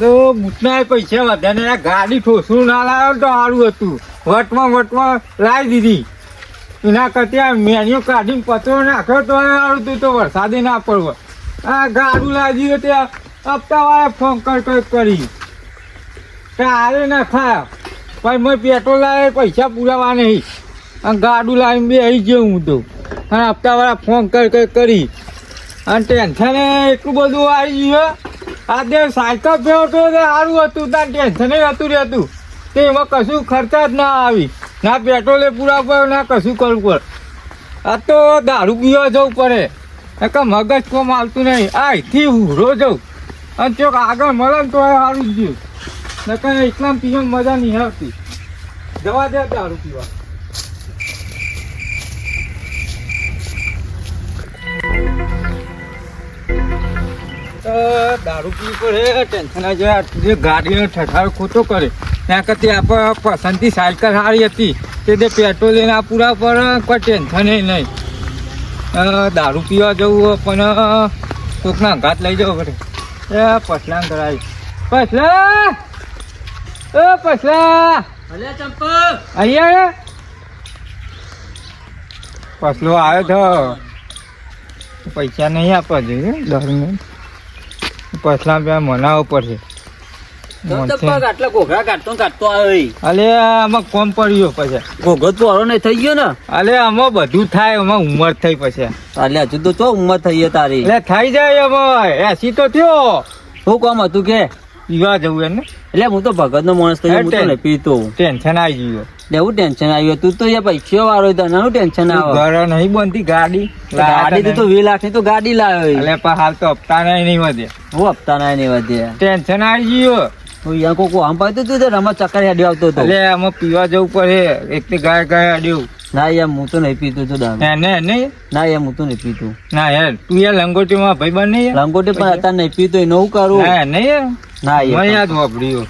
તો બુટના પૈસા વધારે ગાડી ઠોસરું ના લાવ્યો તો સારું હતું. વટમાં વટમાં લાવી દીધી. એના કરતા મેન્યુ કાઢીને પતરો નાખ્યો તો સારું તું તો વરસાદે ના પડવો. આ ગાડું લાવી દીધું ત્યાં હપ્તાવાળા ફોન કર કર કે આરે ના ખા પણ મેં પેટ્રોલ લાવે પૈસા પુરાવા નહીં. અને ગાડું લાવીને બે આવી ગયો હું તો. અને હપ્તાવાળા ફોન કર કરી અને ટેન્શન એટલું બધું આવી ગયું આ દેવ સાયકલ ફેરતો તો સારું હતું, તાર ટેન્શન હતું રહેતું તે. એમાં કશું ખર્ચા જ ના આવી. ના પેટ્રોલે પૂરા પડે ના કશું કરવું પડે. આ તો દારૂ પીવા જવું પડે. કે મગજ કોમ આવતું નહીં. આ અહીંથી હુરો જવું અને ચોક આગળ મળે ને તો સારું જ ગયું નકર એટલા પીવામાં મજા નહીં આવતી. જવા દે દારૂ પીવા. દારૂ પીવું પડે ટેન્શન જે ગાડીનો ઠઠાર ખોટો કરે. ત્યાં કરતી આપણે પસંદથી સાયકલ સારી હતી. તે તે પેટ્રોલ એના પૂરા પર કોઈ ટેન્શન નહીં. દારૂ પીવા જવું પણ કોકના ઘાત લઈ જવો પડે. એ પછલાન કરાવી પછલા એ પછલા અહીંયા પછલો આવ્યો તો. પૈસા નહીં આપવા જોઈએ દરમિયાન પસલા બે મનાવવો પડશે. બધું થાય ઉંમર થઈ પછી. અલ્યા હજુ તો ચો ઉમર થઈ તારી. થઈ જાય એસી તો થયો. શું કામ હતું કે? પીવા જવું એને એટલે હું તો ભગત નો માણસ કહ્યું હું તને પીતો ટેન્શન આવી ગયું. એવું ટેન્શન આવ્યું તું તો યાર પૈસા વાળો તને નું ટેન્શન આવે. ઘર નહીં બનતી ગાડી ગાડી તો વીસ લાખની તો ગાડી લાવ્યો એટલે પણ હાલ તો હપ્તા નહીં વધે. હું હપ્તા ના નહીં વધે. ટેન્શન આવી ગયું. હું યાર કોકો આમ પાડતું તું રમત ચક્કર હેડી આવતો હતો. એટલે આમાં પીવા જવું પડે. એક ગાય ગાય અડ્યું ના યાર હું તો નહીં પીતો તો દારૂ. ને ને ના યાર હું તો નહીં પીતું. ના યાર તું યાર લંગોટી માં ભાઈ બન નહીં લંગોટી પણ અત્યારે નહીં પીતો નવું કરું. ના નહીં ના યાર.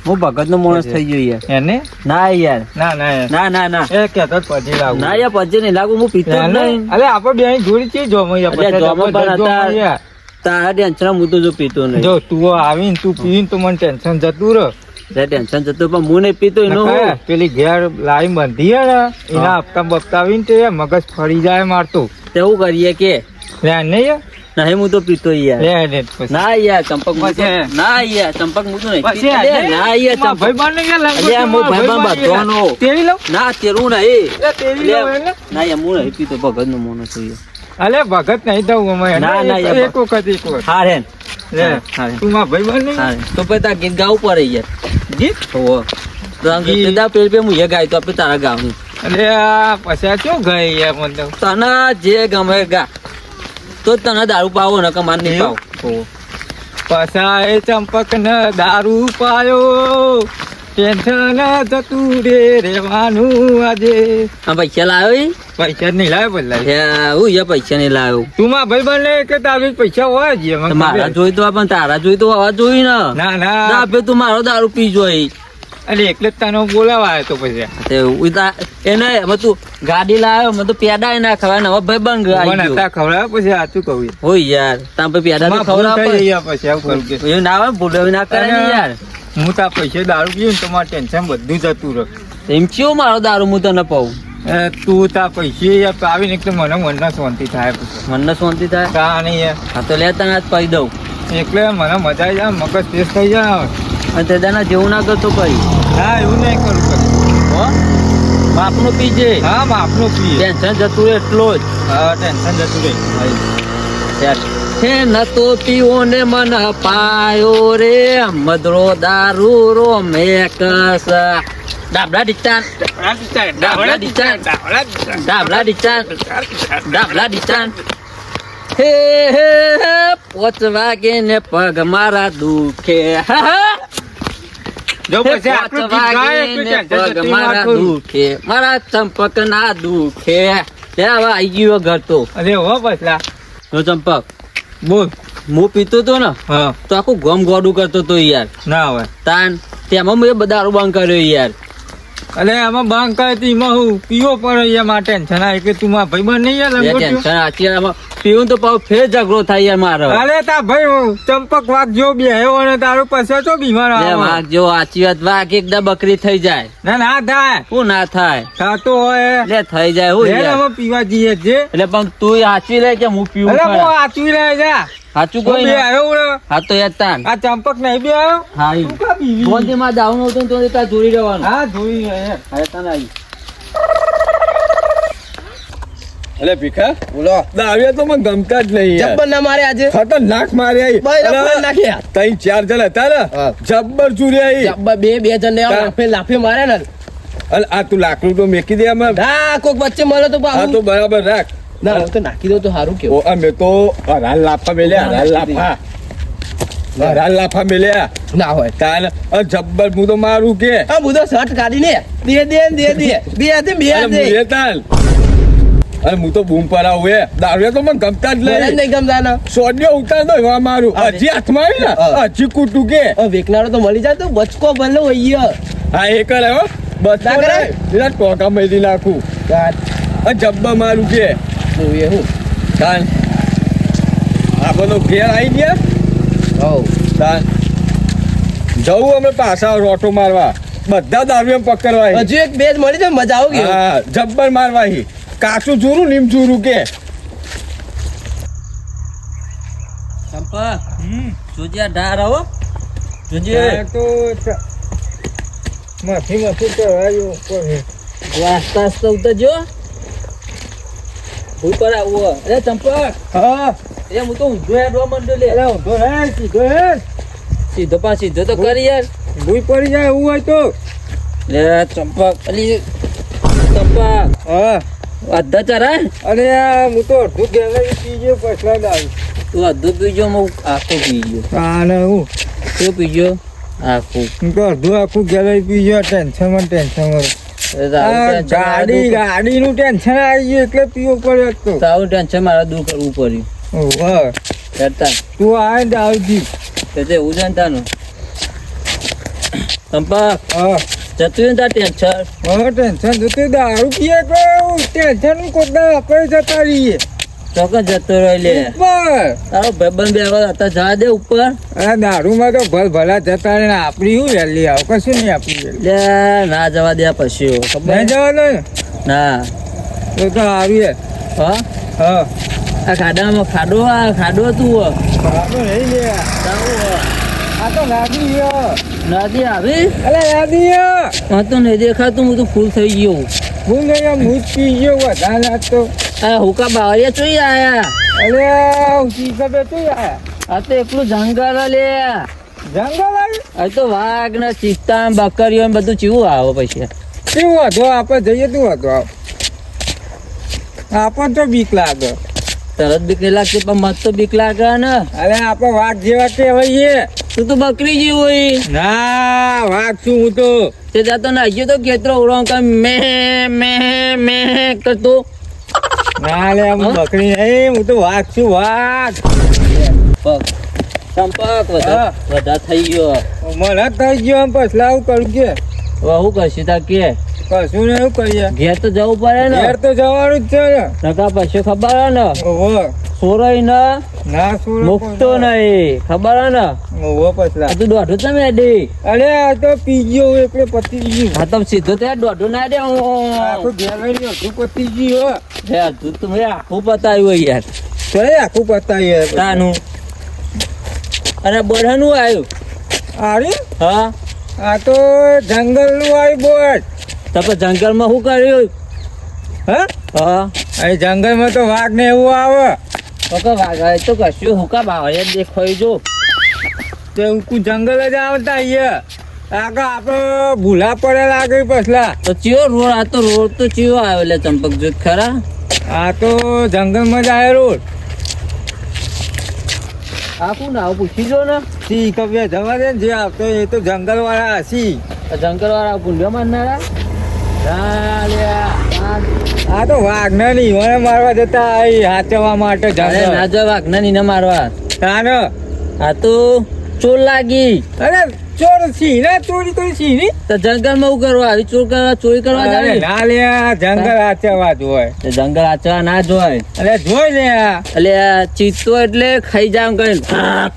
હું ભગત નો માણસ થઈ ગયો યાર. એને? ના યાર. ના ના ના ના ના. એ કહેતો જ પછી લાવું ના યાર પછી નહીં લાગુ. હું પીતો નહીં. અલે આપણે બે જોડી છે જોમો યાર. જોમો પણ હતા. તારા ટેન્શન હું તો જો પીતો નહીં. જો તું આવીને તું પીને તો મને ટેન્શન જતું રહે. ટેન્શન જતું પણ હું નહીં પીતો એનો પેલી ઘેર લાઈન બંધી ને એના હપ્તા બપ્તા આવીને તે મગજ ફરી જાય મારતું. તેવું કરીએ કે? નહીં? નહીં હું તો પીતો યાર. ના યાર ચંપક? ના યાર ચંપક હું તો નહીં ના યાર ચંપક ભાઈબંધને કે લંગોટી અલ્યા, હું મારા ભાઈબંધ ભાઈબંધ બાંધવાનો. તેરી લઉં? ના તેરું નહીં ના યાર હું નહીં પીતો ભગતનું મોનો છું. અલે ભગત નહીં દઉં અમે ના, ના, યાર. એક વખત એક વખત હા રે. તું મારા ભાઈબંધ નહીં? તો પછી તાર ગીત ગાવું પડે યાર ગીત? હો રંગ ગીત? પે હું એ ગાય તો આપણે તારા ગાવું અલે પછી આ શું ગઈ યાર મને તને જે ગમે ગા તો જ તને દારૂ પાવો ને કે માર નહીં? પાવો. એ ચંપક ન દારૂ પાયો. ટેન્શન જતું રે રેવાનું આજે. આ પૈસા લાવ્યો પૈસા નહીં લાવે બદલાય હે, યા પૈસા નહીં લાવ્યો તું માં ભાઈ બને કે તારું પૈસા હોય જ મારા જોઈ તો પણ તારા જોઈ તો હોવા જોઈ ને. ના ના. તું મારો દારૂ પી જોઈ અરે એટલે જ તને બોલાવા આવ્યો તો પછી. એને હવે તું ગાડી લાવ્યો મને તો પેડા ના ખવાય ને હવે ભાઈ ગયો. હતા ખવડાવે પછી સાચું કહું? હોય યાર તાર પછી પેડા તો ખવડાવ પછી આવું કરું કે. ના આવે ભૂલ ના કરે યાર. હું તા પૈસે દારૂ પીવું ને તો મારે ટેન્શન બધું જતું રહે. એમ ચિયો મારો દારૂ હું તને પાઉં? તું તા પૈસે આવીને તો મને મનને શાંતિ થાય મનને મને શાંતિ થાય? તા નહીં યાર. હા તો લે તને આજ પાઈ દઉં. એટલે મને મજા આવી જાય મગજ ફ્રેશ થઈ જાય. અને તે દાના જેવું ના કરતો કઈ. હા એવું નહીં કરું પછી હો? બાપનું પીજે હા માપનો પીએ ટેન્શન જતું રહે એટલો જ. હા ટેન્શન જતું રહે. હે ન તો પીવો ને મન પાયો રે. મદરો દારૂ રો મેકસ ડાબલા ડિચાન ડાબલા ડિચાન ડાબલા ડિચાન ડાબલા ડિચાન હે હે હે પોચ વાગે ને પગ મારા દુખે. હા, હા. જો પછી પોચ ગીત ગાય વાગે એટલું ને ટેન્શન પગ મારા દુખે મારા ચંપક ના દુખે. હવે આઈ ગયો ઘર તો અરે હો પછલા. જો ચંપક બોલ હું પીતો તો ને? તો આખું ગમ ગોડું કરતો તો યાર. ના હોય. તાન તેમાં મેં દારૂ બંધ કર્યો યાર. અલે આમાં બંધ કર્યો એમાં હું પીવો પડે એ માટે. ટેન્શન આવે કે તું મારા ભાઈબંધ નહીં યાર ટેન્શન આચી આમાં પીવું તો પાછો ફેર ઝઘડો થાય યાર મારો. અરે તા ભાઈ ચંપક વાઘ જો બેહ્યો અને તારું પછી તો બીમાર આવે? વાઘ જો આચી વાત વાઘ એકદમ બકરી થઈ જાય. ના ના થાય. હું ના થાય? થતો હોય. લે થઈ જાય હું લે ને પીવા જઈએ છે એટલે પણ તું આચી લે કે હું પીવું અરે હું? આચવી રહે જા. સાચું કોઈ નહીં આવ્યો હા. તો યાર તાન. આ ચંપક નહીં બે આવ્યો હા ઈ. તું કા બીવી? ફોનથી માં જાવ હતું તો તાર જોઈ રહેવાનું હા જોઈ રહ્યા તાન આવી અલે ભીખા બોલો. દાવ્યા તો મને ગમતા જ નહીં જબ્બર ના મારે આજે. ખતરનાક. ભાઈ અરે, નાખ્યા તઈ ચાર જણ હતા ને જબ્બર ચૂરી ઈ. જબ્બર બે બે જણ લાફે લાફે મારે ને. અલ આ તું લાકડું તો મેકી દે આમાં. હા કોક વચ્ચે મળે તો હા તો બરાબર રાખ. ના તો નાખી દો તો સારું કેવું. ઓ અમે તો હરાલ લાફા મેલ્યા હરાલ લાફા. હરાલ લાફા મેલ્યા. ના હોય. તાલ અ જબ્બર હું તો મારું કે. આ બધો શર્ટ કાઢીને દે દે દે દે. દે દે બે દે હાથે અરે હું તો બૂમ પડાવું એ દારૂ તો મને ગમતા જ નહીં. નહીં ગમતા ને. સોડિયો ઉતાર દો એવા મારું. હજી હાથમાં આવી ને હજી કૂટું કે. વેકનારો તો મળી જાય તો બચકો ભલે હોય હા એ કરે હો. બધા કરે? એના ટોકા મેલી નાખું. આ જબ્બા મારું કે. જોઈએ હું. તાન. આ બધો ઘેર આવી ગયા? હવ. તાન. જવું અમે પાછા રોટો મારવા. બધા દારૂ પકડવા હજુ એક બે જ મળી જાય મજા આવી ગઈ હા જબ્બર મારવા હી કાચું ચૂરું નીમ ચૂરું કે. ચંપા જોજે ઢાર આવો. જોજે. તો માથી માથી તો આવ્યો હે. જો આસ્તા ઉતરજો. ઉપર આવો અરે ચંપક હા. એ હું તો ઊંધો હેડવા માંડ્યો લે અરે ઊંધો હે સીધો હે સીધો પા સીધો તો કરી યાર. ભૂઈ પડી જાય એવું હોય તો. લે ચંપક અલી ચંપક હા. અડધા ચરા અરે આ હું તો અડધું ગેલેરી પી ગયો પછલા દાવી તું અડધું ગયો હું આખું પી ગયો. હું શું ગયો? આખું. હું તો અડધું આખું ગેલેરી પી ગયો ટેન્શનમાં ટેન્શનમાં. આ ગાડી ગાડીનું ટેન્શન આવી ગયું એટલે પીવો પડ્યો તો તારું ટેન્શન મારે દૂર કરવું પડ્યું. ઓહો. હેડતા તું આવે ને આવજી તે તે એવું જાણતાનું ચંપક હા. જતું ને ટેન્શન હા ટેન્શન તો તે દારૂ પીએ તો ટેન્શન કોકદા આપણે જતા રહીએ. ચોક્કસ જતો રહ્યો લે. ઉપર. તારો ભાઈબંધ બે વાર હતા જવા દે ઉપર. આ દારૂમાં તો ભલ ભલા જતા રહે આપણી શું વહેલી આવ? કશું નહીં આપણી લે ના જવા દે પછી ખબર નહીં ને ના. તો તો આવીએ હા. હા? આ ખાડામાં ખાડો આ ખાડો તું આપણે નહીં લે. આ તો ગયો નદી આવી? અલે ગયો હા તો નહીં દેખાતું હું તો ફૂલ થઈ ગયો. હું નહીં હું પી ગયો વધારે લાગતો. આ હુકા બાવરિયા ચોઈ આયા? અલે ઊંચી કબે તું આયા? આ તો એકલું જંગલ લે. જંગલ આ તો વાઘ ને ચિત્તા બકરીઓ બધું ચીવું આવે પછી. કેવું હતો આપણે જઈએ તું હતો આપણને તો બીક લાગે. તરત બીક લાગતી પણ મત તો બીક લાગે ને. અરે આપણે વાઘ જેવા કહેવાઈએ. તું તો બકરી જેવું હોય ના વાત છું હું તો? તે જાતો નાખ્યો તો ખેતરો ઉડવા કર મે મે મે કરતો. ના લે હું બકરી નહીં હું તો વાઘ છું વાઘ સંપર્ક વધા વધા થઈ ગયો. મને થઈ ગયો આમ પછલા આવું કરું કે? કરશું તા કે? કશું ને એવું કહીએ. ઘેર તો જવું પડે ને. ઘેર તો જવાનું જ છે ને. નકા પછી ખબર હે ને? ઓહો. સોરાઈ ને ના સુર મુકતો નહીં. ખબર હે ને? ઓહો પછલા આ તું દોઢું તમે ડી અરે આ તો પી ગયો એટલે પતી ગયું હા તો સીધો ત્યાં દોઢો ના દે આખું ગેલેરી હતું પતી ગયું હો. યાર તું તો મેં આખું પતાવ્યું યાર. ચલે આખું પતાવીએ તાનું. અને બધાનું આવ્યું આર્યું? હા. આ તો જંગલનું આવ્યું બોટ તો પછી જંગલમાં શું કર્યું? હા? હા. અહીં જંગલમાં તો વાઘ ને એવું આવે. તો કે વાઘા તો કશું હુકા એ દેખાય જો. તે હું જંગલ જ આવતા અહીંયા. આગળ આપણે ભૂલા પડે લાગે પછલા તો ચિયો રોડ આ તો રોડ તો ચિયો આવ્યો લે ચંપક જો ખરા? આ તો જંગલમાં જ આવે રોડ. આ કોણ આવું? પૂછી જો ને. સી કવ્ય જવા દે ને જે આવતો એ તો જંગલ વાળા સી જંગલ વાળા ગુંડિયા મારનારા. આ તો વાઘના ની મને મારવા જતા હાચવા માટે ના વાઘના વાઘ ના મારવા. તાનો. આ તો ચોર લાગી અરે ચોર સિંહને ચોરી કરી સિંહની તો જંગલમાં ઉ કરવા આવી ચોર કરવા ચોરી કરવા જાય ના લે જંગલ આચવા જોય જંગલ આચવા ના જોય અરે જોઈ લે. એટલે ચિત્તો એટલે ખાઈ જામ કઈ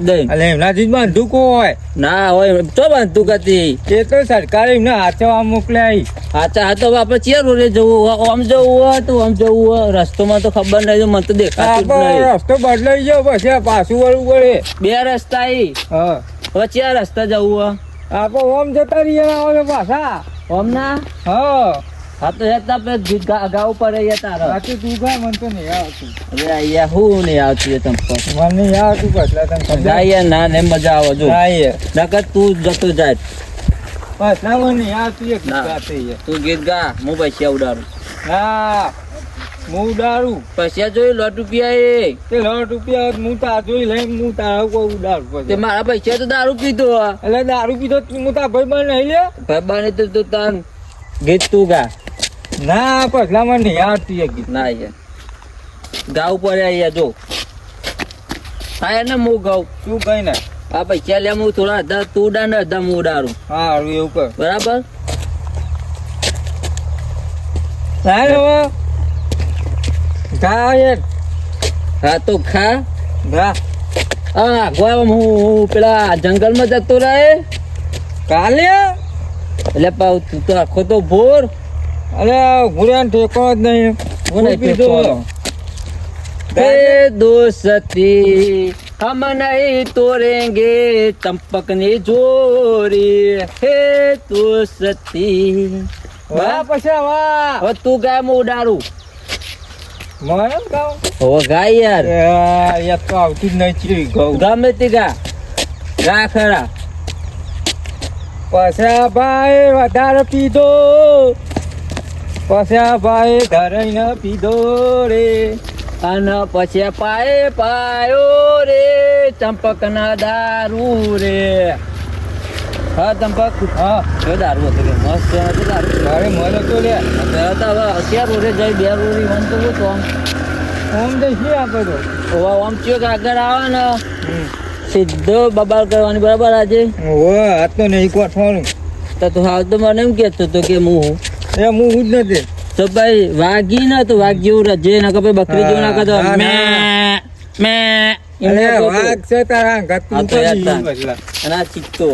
દઈને અલે એમના જીજ બંદૂકો હોય. ના હોય તો બંધુક હતી. એ તો સરકાર એમને આચવા મોકલ્યા ઈ. હાચા હા તો આપણે ચિયર રોડે જવું હોય? આમ જવું હોય તો આમ જવું હોય? રસ્તોમાં તો ખબર નહીં મને તો દેખાતું રસ્તો બદલાઈ ગયો પછી પાછું વળવું પડે. બે રસ્તા ઈ. હા. હવે ચિયા રસ્તા જવું આપો ઓમ જતા રહીએ આવે પાછા. ઓમ ના હા. હા તો હેતા પે ગાવું પડે બાકી તારે. સાચું તું ગા મન તો નહીં આવતું. અરે અહીંયા હું નહીં આવતી એ તમ પર? મને નહીં આવતું પાછલા તમ સમજાય ના ને મજા આવે જો. નકર તું જતો જાય. પાછલા મને નહીં આવતું એક. ગાતે તું ગીત ગા હું પૈસા ઉડાડું. ના હું ઉડાડું. પૈસા જોઈ લોટ રૂપિયા એ. તે લોટ રૂપિયા હું તાર જોઈ લઈને હું તારા કોઈ ઉડાડું તે મારા પૈસા તો દારૂ પીધો. એટલે દારૂ પીધો તો હું તાર ભાઈ બન નહીં લે ભાઈબાને તો તો તાર ગીત તું ગા. ના પછલા મને નહીં આવતું એક ગીત. ના યાર ગાવ પડે અહીંયા જો. હા ને હું ગાઉં તું કઈ ના આ પૈસા લે હું થોડા અડધા તું ઉડા ને અડધા હું ઉડાડું. હા એવું કર. બરાબર? સાહેબ ગા હા તો ખા. ગા હા ગોવા હું પેલા જંગલમાં જતો રહે. કાલે? એટલે પાઉ તું તો આખો તો ભોર. અરે ગુરિયાન ઠેકો જ નહીં. મને. પીતો. હે દોસ્તી હમ નહીં તોરેંગે ચંપકની જોરી. હે દોસ્તી. વાહ પછી વાહ. તું ગાય હું ઉડાડું. મને કહું હવે ગાય યાર. યાર તો આવતી જ નહીં ઘઉં ગમે તે ગા. ગા ખરા. પછા ભાઈ વધારે પીધો. પછા ભાઈ ધરાઈને પીધો રે. અને પછી પાએ પાયો રે ચંપકના દારૂ રે. હા ચંપક હા. જો દારૂ હતો મસ્ત હતો દારૂ. અરે મને તો લે. હવે તો હવે અગિયાર રોડે જઈ બે વન તો તો ઓમ તો શું આપે તો. હવે આમ ચિયો કે આગળ આવે ને સીધો બબાલ કરવાની બરાબર આજે. ઓ આ તો નહીં કોઠવાનું. તો તું હાલ તો મને એમ કહેતો તો કે હું એ હું જ નથી. તો ભાઈ વાગી ના તો વાઘ જેવું રજે ના કે બકરી જેવું ના કરતો મે મે. અરે વાઘ છે તારા તો અને આ ચિત્તો.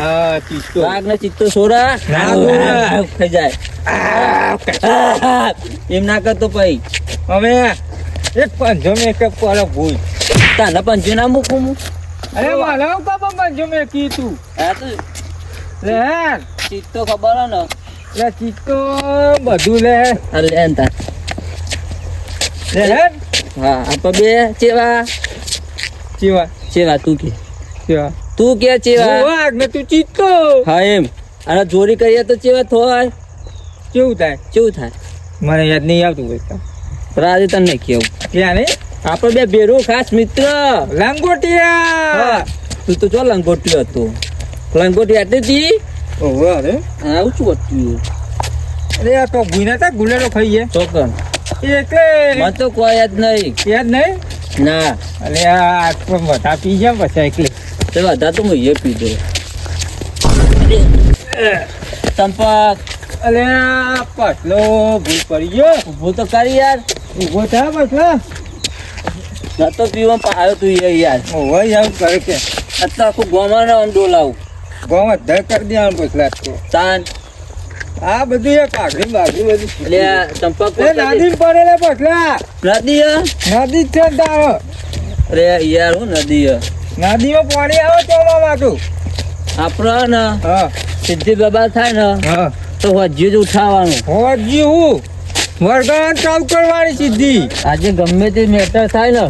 હા ચિત્તો વાઘ ને ચિત્તો સોરા. ખાઈ જાય. એમ ના કરતો પછી હવે એક પંજો મેં એક પર ભૂલ. તાના પંજો ના મૂકું હું? અરે હું કાપા પંજો મેં કીધું? હા તો લે ચિત્તો ખબર ને. લે ચિત્તો બધું લે. લે ને તાર. લે હા આપણે બે ચેવા. ચેવા? ચેવા તું કે. ચીવા? તું કે ચેવા? વાઘ ને તું ચીતો હા એમ. અને ચોરી કરીએ તો ચેવા થોય કેવું થાય? કેવું થાય? મને યાદ નહીં આવતું ભાઈ રાજે તને કેવું. ક્યાં ને? આપણે બે ભેરું ખાસ મિત્ર. લંગોટિયા. તું તો જો લંગોટી હતો. લંગોટી હતી તી? ઓહો અરે આવું શું હતું અરે આ તો ગુના તા ગુલેલો ખાઈ ગયા. ચોકન. એટલે. મને તો કોઈ યાદ નહીં. યાદ નહીં? ના. અરે આ તો બધા પી ગયા પછી એટલે તે બધા તો હું એ પીધો ચંપક અરે આ પછલો ભૂલ પડી ગયો. ઊભો તો કરી યાર. ઊભો થયા પછલા ન તો પીવા પાયો તું યાર. ઓહો આવું કરે કે. અત્યારે આખું ગોમાં આમ ડોલાવું ગોમાં ધર કરી દેવાનું પછલા તો. તાન. આ બધું એ કાગડી બાગડી બધું આ ચંપક નાદી પડેલા પછલા. નદી? નદી છે તારો. અરે યાર હું નદી હે. નદીમાં પાણી આવે તો વાટું આપણે ને હા. સિદ્ધિ બાબા થાય ને હા. તો હજી જ ઉઠાવવાનું. હું? વરગાન ચાલુ કરવાની સીધી આજે ગમે તે મેટર થાય ને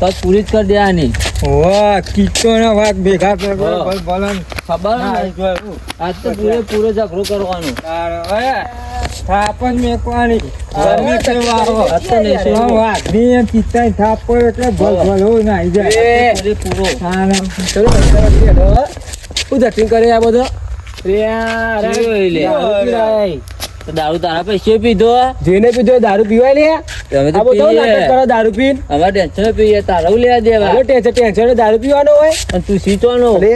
તો પૂરી જ કરી દેવાની. વાહ કિચ્ચો ના વાત ભેગા કરો ભલ. ભલન ખબર આજ તો પૂરે પૂરો ઝઘડો કરવાનો. થાપન મેકવાની. હા. ગમે તે વાવો. આ તો શું. વાત. વાઘની એમ ચિત્તાની થાપ એટલે ભલ ભલ હોય નાઈ જાય. પૂરે પૂરો. હા, ના. ચલો શું ધતિંગ કરે આ બધો? રે, રે, લે. દારૂ તારા પૈસે પીધો? જેને પીધો દારૂ પીવાય લે. તમે તો કરો દારૂ પીન. હવે ટેન્શન પીએ. તારા લેવા દેવા? ટેન્શન ટેન્શન દારૂ પીવાનો હોય. અને તું સીચવાનો લે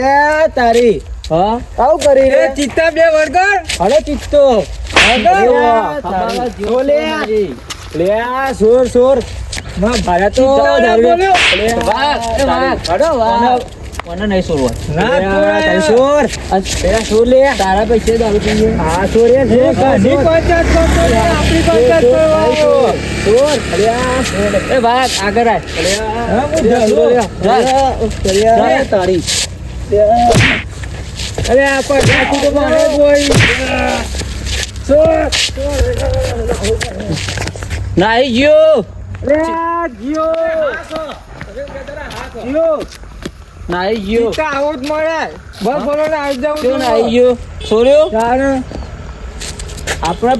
તારી. હા આવું કરી રે ચિત્તા બે વળગર અરે ચિત્તો લે આ સોર સોરમાં ભાડા તો લે વાહ, વાહ. અરે વાહ કોને નહીં છોડવા ના લે આ તોડાય. તારી સોર પેલા સોર લે તારા પૈસે દારૂ પીએ આ સોર એ સોર ઘરની પંચાયત કરતો આપણી પંચાયત કરવા સોર અરે એ ભાગ આગળ આય હા, હું જલ્લો. તારી અરે આ પૈસા તું તો મારે હોય. નાઈ ગયો. નાઈ ગયો. ચિત્તા આવું જ મળે. બસ બોલો ને આવી જાઉં કેવું નાઈ ગયો? આપણે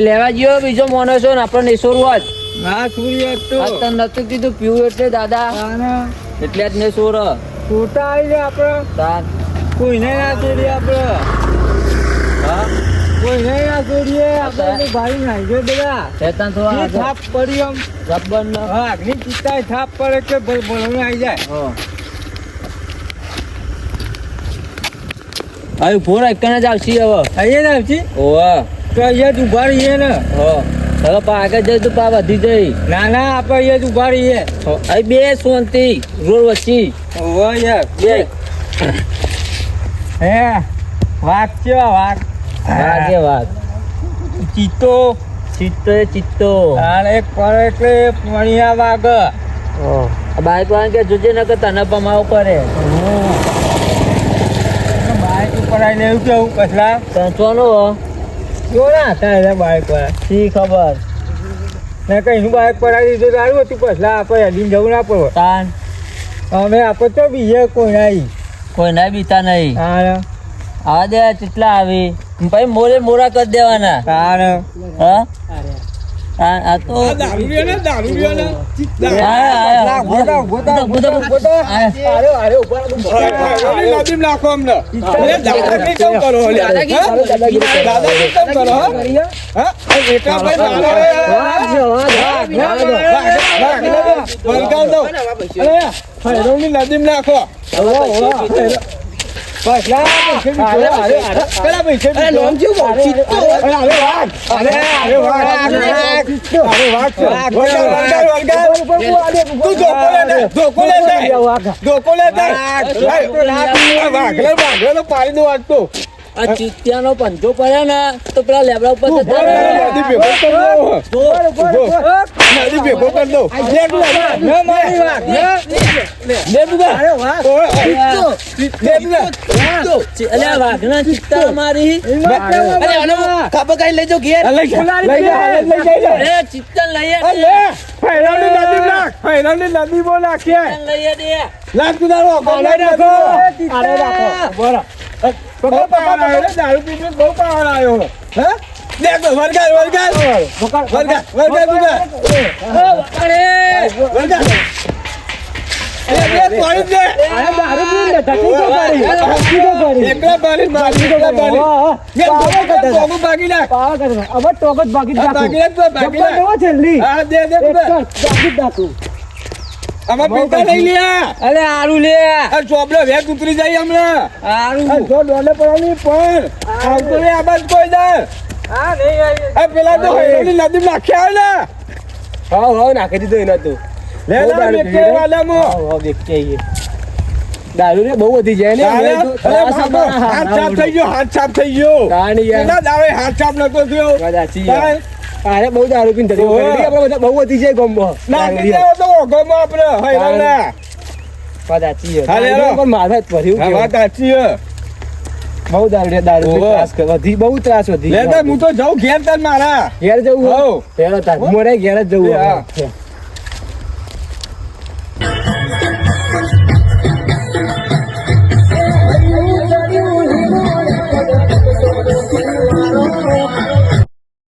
લેવા ગયો બીજો મોનો છો ને આપણે છોડવા જ ના તો. તને નતું કીધું પીવું એટલે દાદા. એટલે જ નહીં છોડ છૂટા આવી જાય આપણે કોઈને ના છોડીએ આપણે. હા? કોઈને ના છોડીએ. આપણે ભાઈ નાઈ ગયો બધા. શેતાન જે થોડા થાપ પડી આમ. રબ્બર ન. હા અગ્નિ ચિત્તા થાપ પડે કે ભલવું આવી જાય. હા. હવે ફોર કને જ આવશી હવે. અહીંયા ના આવતી ઓવા તો અહીંયા જ ઊભા રહીએ ને. હો હવે પા આગળ જઈ તું પા વધી જઈ. ના ના આપણે અહીંયા જ ઊભા રહીએ. અહીં બે સોનતી રોડ વચ્ચે. ઓહો યાર બે. હે વાઘ છે વાઘ વાગે વાત. ચિત્તો. ચિત્તો એ ચિત્તો. અને એક પર એટલે મણિયા વાઘ બાઈક વાળા કે જોજે ન કે તને પમાવ કરે બાઈક ઉપર આવીને એવું કેવું કસલા સંચવાનો જો ના હતા બાઈક પર. શી ખબર? ને કઈનું બાઈક પર આવી દીધું? સારું હતું કસલા આપણે હલીને જવું ના પડે. તાન. અમે આપણે તો બીજે કોઈ નહીં. કોઈ ના બીતા નહીં. હા આ દે કેટલા આવી? પછી મોરે મોરા કરી દેવાના. તાર? હા? આ તો. અરે અરે ઉપર નાખો અમને અરે દાદાગીરી કેમ કરો હો? દાદાગીરી કેમ કરો હો? હા? આ ભાઈ મારો વળગાવ દો. અરે, ફૈરવની નદીમ નાખો પાડી દો આજ તો. આ ચિત્યાનો પંજો પડ્યા ને તો પેલા લેબડા ઉપર. નદી ભેગો કરી દો. નદી ભેગો કરી દો. લે તું લે. ન મારી વાત લે તું લે. વાહ ઓય. લે તું લે. ચિ- અલ્યા વાઘના ચિત્તા મારી અરે આનો કાપા કઈ લેજો ઘેર લઈ જા, લઈ જા, લઈ જા, એ લઈએ આ લે. ફૈરાવની નદી નાખ. ફૈરાવની નદી બોલા કે લઈએ દે લાગ તું દારો અગો રાખો અરે રાખો. બરાબર. બહુ પાવર આવ્યો દારૂ પીને બહુ પાવર આવ્યો. હે? લે તો વળગાડ, વળગાડ. વળગાડ, વળગાડ તું તાર. વળગાડ. લે, લે, તોડી જ દે. એકલા બારી મારી, એકલા બારી. લે, ધોકો કર, ધોકો ભાગી નાખ. આમાં પીતા નહીં લ્યા. અરે આરું લે. આ ચોપડો વેગ ઉતરી જાય હમણાં. આરું જો ડોલે પડવાની પણ આવતો રે આ કોઈ દાર હા નહીં આવી. પેલા તો હૈરોની નદી નાખ્યા ને. હા હા નાખી દીધો એના તો. લે લે દારૂ. હા. ને બહુ વધી જાય ને. હાથ સાફ થઈ ગયો હાથ સાફ થઈ ગયો. દાવે હાથ સાફ નતો થયો. સાચી? અરે બહુ દારૂ પીને ધરી. આપણે બધા બહુ વધી જાય ગોમ્બો નાખી તો ઓઘોમાં આપણે હૈરોના. વાત સાચી યાર. હાલે પણ માથા જ ભર્યું હા, વાત સાચી છે. બહુ દારૂ દારૂ ત્રાસ વધી બહુ ત્રાસ વધી લે હું તો જાઉં ઘેર તાર મારા ઘેર જવું હોવ. ઘેર તાર. મોરે ઘેર જ જવું હા.